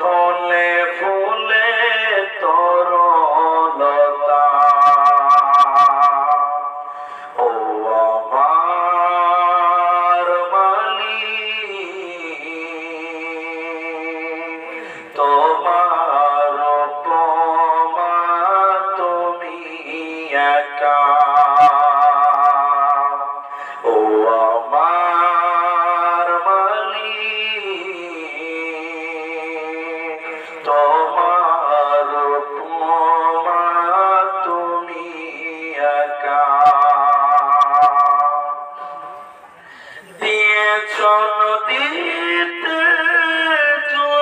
ফুলে ফুলে তরলতা। ও আমার মালি তোমার উপমা তুমি একা। তোমার উপমা তুমি একা। দিয়েছ নদীতে জোয়ার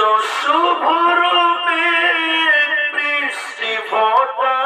চোখ ভরণে বৃষ্টি ফোটা